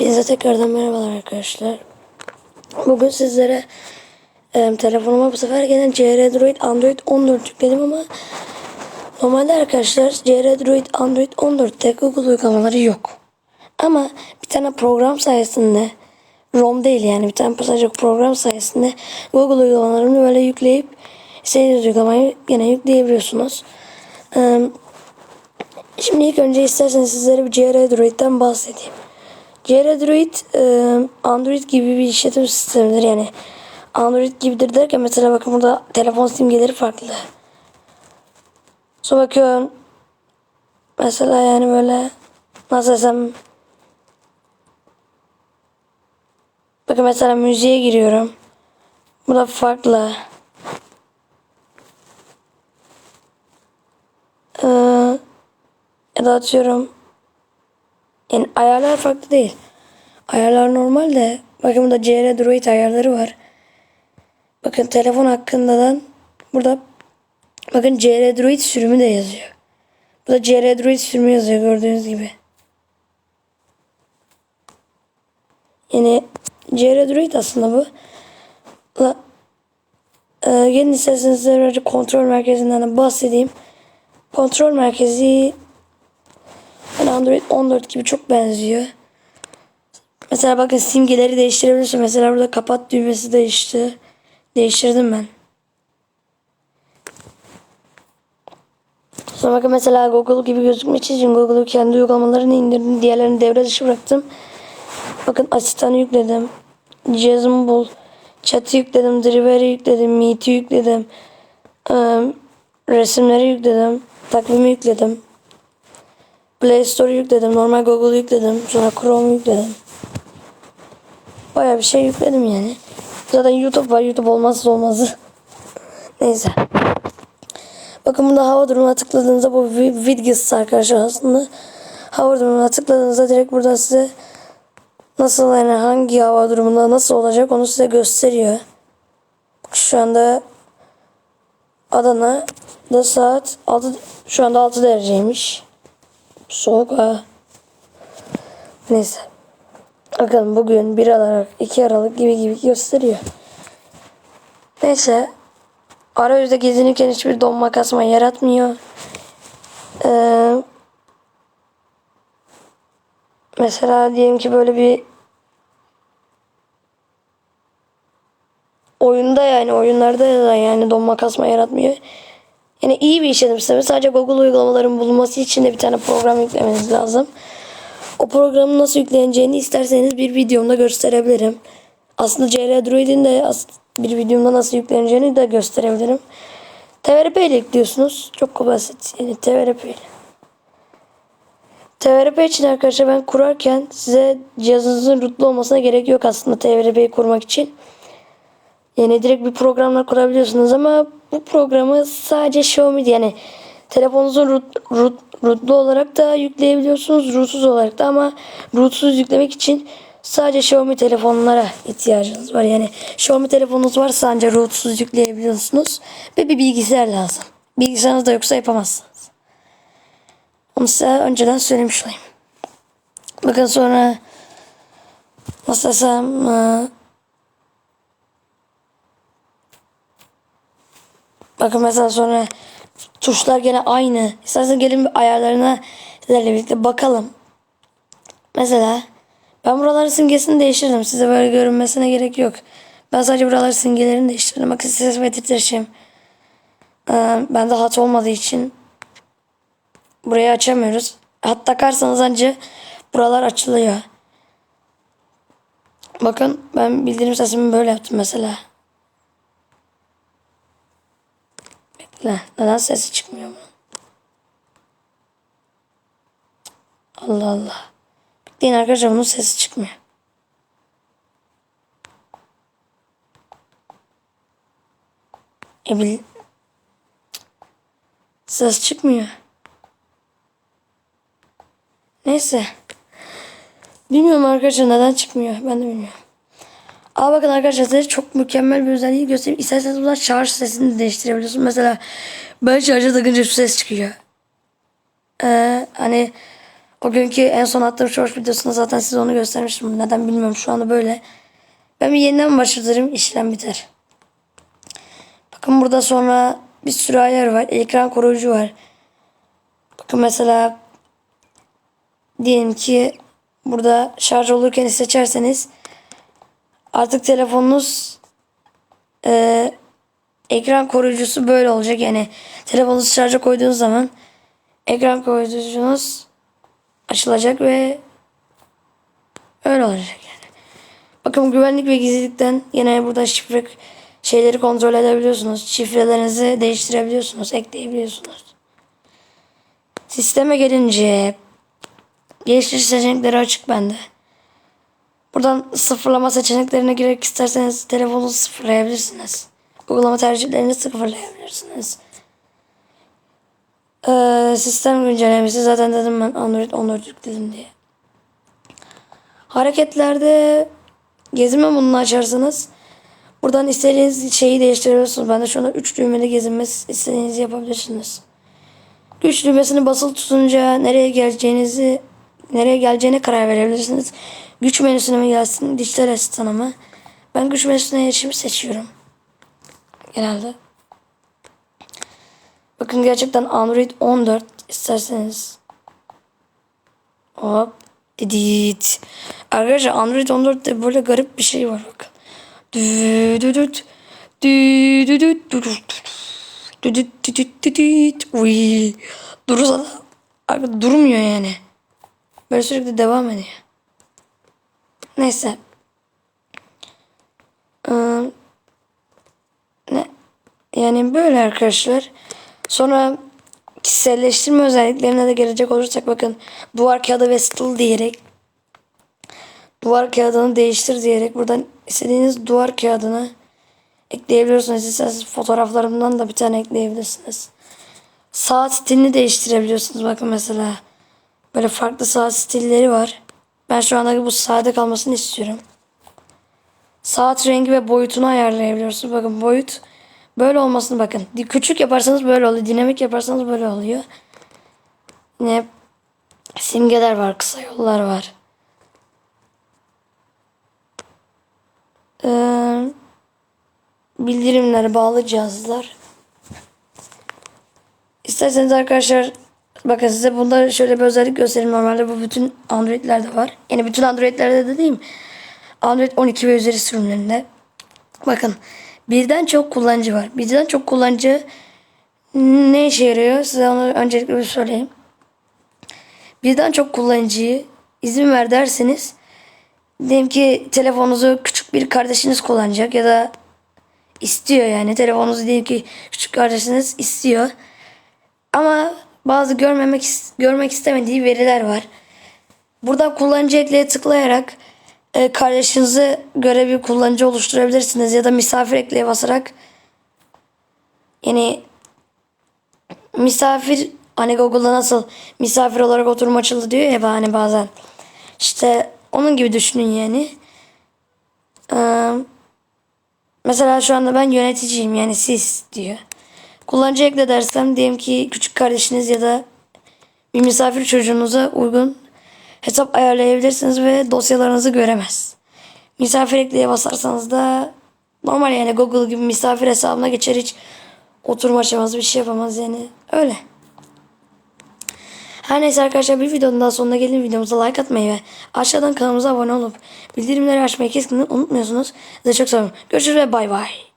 Hepinize tekrardan merhabalar arkadaşlar. Bugün sizlere e, telefonuma bu sefer gelen CR Droid Android 14 yükledim ama normalde arkadaşlar CR Droid Android 14'te Google uygulamaları yok. Ama bir tane program sayesinde ROM değil yani bir tane sadece program sayesinde Google uygulamalarını böyle yükleyip istediğiniz uygulamayı yine yükleyebiliyorsunuz. E, Şimdi ilk önce isterseniz sizlere bir CR Droid'den bahsedeyim. CR Droid e, Android gibi bir işletim sistemidir yani. Android gibidir derken mesela bakın burada telefon simgeleri farklı. Sonra bakıyorum mesela yani böyle nasıl desem bakın mesela müziğe giriyorum. Bu da farklı. Ee, ya da atıyorum yani ayarlar farklı değil. Ayarlar normal de bakın burada CR Droid ayarları var. Bakın telefon hakkındadan burada bakın CR Droid sürümü de yazıyor. Burada CR Droid sürümü yazıyor gördüğünüz gibi. Yani CR Droid aslında bu. La, e, gelin isterseniz kontrol merkezinden de bahsedeyim. Kontrol merkezi yani Android 14 gibi çok benziyor. Mesela bakın simgeleri değiştirebiliyorsun. Mesela burada kapat düğmesi değişti. Değiştirdim ben. Sonra bakın mesela Google gibi gözükmesi için Google'u kendi uygulamalarını indirdim. Diğerlerini devre dışı bıraktım. Bakın asistanı yükledim. Cihazımı bul. Chat'i yükledim. Driver'i yükledim. Meet'i yükledim. Ee, resimleri yükledim. Takvimi yükledim. Play Store yükledim. Normal Google yükledim. Sonra Chrome yükledim. Baya bir şey yükledim yani. Zaten YouTube var. YouTube olmazsa olmazı. Neyse. Bakın burada hava durumuna tıkladığınızda bu Widgets arkadaşlar aslında. Hava durumuna tıkladığınızda direkt burada size nasıl yani hangi hava durumunda nasıl olacak onu size gösteriyor. Şu anda Adana'da saat 6 şu anda 6 dereceymiş. Soğuk ha. Neyse. Bakalım bugün 1 Aralık 2 Aralık gibi gibi gösteriyor. Neyse. Arayüzde gezinirken hiçbir donma kasma yaratmıyor. Ee, mesela diyelim ki böyle bir oyunda yani oyunlarda da yani donma kasma yaratmıyor. Yani iyi bir işletim sistemi. Sadece Google uygulamaların bulunması için de bir tane program yüklemeniz lazım. O programın nasıl yükleneceğini isterseniz bir videomda gösterebilirim. Aslında CR Droid'in de bir videomda nasıl yükleneceğini de gösterebilirim. TVRP ile yüklüyorsunuz. Çok basit. Yani TVRP ile. TVRP için arkadaşlar ben kurarken size cihazınızın rootlu olmasına gerek yok aslında TVRP'yi kurmak için. Yani direkt bir programla kurabiliyorsunuz ama bu programı sadece Xiaomi yani telefonunuzun root, root, rootlu olarak da yükleyebiliyorsunuz. Rootsuz olarak da ama rootsuz yüklemek için sadece Xiaomi telefonlara ihtiyacınız var. Yani Xiaomi telefonunuz varsa ancak rootsuz yükleyebiliyorsunuz. Ve bir bilgisayar lazım. Bilgisayarınız da yoksa yapamazsınız. Onu size önceden söylemiş olayım. Bakın sonra nasıl desem Bakın mesela sonra tuşlar gene aynı. İstersen gelin bir ayarlarına sizlerle birlikte bakalım. Mesela ben buraları simgesini değiştirdim. Size böyle görünmesine gerek yok. Ben sadece buraları simgelerini değiştirdim. Bakın ses ve titreşim. Ee, bende hat olmadığı için burayı açamıyoruz. Hat takarsanız anca buralar açılıyor. Bakın ben bildirim sesimi böyle yaptım mesela. Bekle. Neden sesi çıkmıyor mu? Allah Allah. Bekleyin arkadaşlar bunun sesi çıkmıyor. E. Ses çıkmıyor. Neyse. Bilmiyorum arkadaşlar neden çıkmıyor. Ben de bilmiyorum. Aa bakın arkadaşlar size çok mükemmel bir özelliği göstereyim. İsterseniz buradan şarj sesini de değiştirebiliyorsunuz. Mesela ben şarja takınca şu ses çıkıyor. Ee, hani O günkü en son attığım short videosunda zaten size onu göstermiştim. Neden bilmiyorum şu anda böyle. Ben bir yeniden başlatırım işlem biter. Bakın burada sonra bir sürü ayar var. Ekran koruyucu var. Bakın mesela diyelim ki burada şarj olurken seçerseniz artık telefonunuz e, ekran koruyucusu böyle olacak. Yani telefonunuzu şarja koyduğunuz zaman ekran koruyucunuz açılacak ve öyle olacak yani. Bakın güvenlik ve gizlilikten yine burada şifre şeyleri kontrol edebiliyorsunuz. Şifrelerinizi değiştirebiliyorsunuz, ekleyebiliyorsunuz. Sisteme gelince geliştirici seçenekleri açık bende. Buradan sıfırlama seçeneklerine girerek isterseniz telefonunuzu sıfırlayabilirsiniz. Uygulama tercihlerini sıfırlayabilirsiniz. Ee, sistem güncellemesi zaten dedim ben Android 14 yükledim diye. Hareketlerde gezinme bununu açarsanız buradan istediğiniz şeyi değiştirebiliyorsunuz. Ben de şu anda 3 düğmeli gezinme istediğinizi yapabilirsiniz. Güç düğmesini basılı tutunca nereye geleceğinizi nereye geleceğine karar verebilirsiniz. Güç menüsüne mi gelsin, dijital asistana mı? Ben güç menüsüne erişimi seçiyorum. Genelde. Bakın gerçekten Android 14 isterseniz. Hop. Didit. Arkadaşlar Android 14'te böyle garip bir şey var bakın. Düdüdüt. Düdüdüt. Düdüt. Düdüt düdüt düdüt. Uy. Durursa da durmuyor yani. Böyle sürekli devam ediyor. Neyse. Ee, ne? Yani böyle arkadaşlar. Sonra kişiselleştirme özelliklerine de gelecek olursak bakın duvar kağıdı ve still diyerek duvar kağıdını değiştir diyerek buradan istediğiniz duvar kağıdını ekleyebiliyorsunuz. İsterseniz fotoğraflarımdan da bir tane ekleyebilirsiniz. Saat stilini değiştirebiliyorsunuz. Bakın mesela böyle farklı saat stilleri var. Ben şu anda bu sade kalmasını istiyorum. Saat rengi ve boyutunu ayarlayabiliyorsunuz. Bakın boyut böyle olmasını bakın. Küçük yaparsanız böyle oluyor. Dinamik yaparsanız böyle oluyor. Yine simgeler var. Kısa yollar var. Ee, bildirimler, bağlı cihazlar. İsterseniz arkadaşlar bakın size bunda şöyle bir özellik göstereyim. Normalde bu bütün Android'lerde var. Yani bütün Android'lerde de değil. Android 12 ve üzeri sürümlerinde. Bakın birden çok kullanıcı var. Birden çok kullanıcı ne işe yarıyor? Size onu öncelikle bir söyleyeyim. Birden çok kullanıcıyı izin ver derseniz diyelim ki telefonunuzu küçük bir kardeşiniz kullanacak ya da istiyor yani telefonunuzu diyelim ki küçük kardeşiniz istiyor. Ama bazı görmemek görmek istemediği veriler var. Buradan kullanıcı ekleye tıklayarak e, kardeşinize göre bir kullanıcı oluşturabilirsiniz ya da misafir ekleye basarak yani misafir hani Google'da nasıl misafir olarak oturum açıldı diyor ya hani bazen işte onun gibi düşünün yani. Ee, mesela şu anda ben yöneticiyim yani siz diyor. Kullanıcı ekle dersem diyelim ki küçük kardeşiniz ya da bir misafir çocuğunuza uygun hesap ayarlayabilirsiniz ve dosyalarınızı göremez. Misafir ekleye basarsanız da normal yani Google gibi misafir hesabına geçer hiç oturum açamaz bir şey yapamaz yani öyle. Her neyse arkadaşlar bir videonun daha sonuna gelin videomuza like atmayı ve aşağıdan kanalımıza abone olup bildirimleri açmayı kesinlikle unutmuyorsunuz. Size çok seviyorum. Görüşürüz ve bay bay.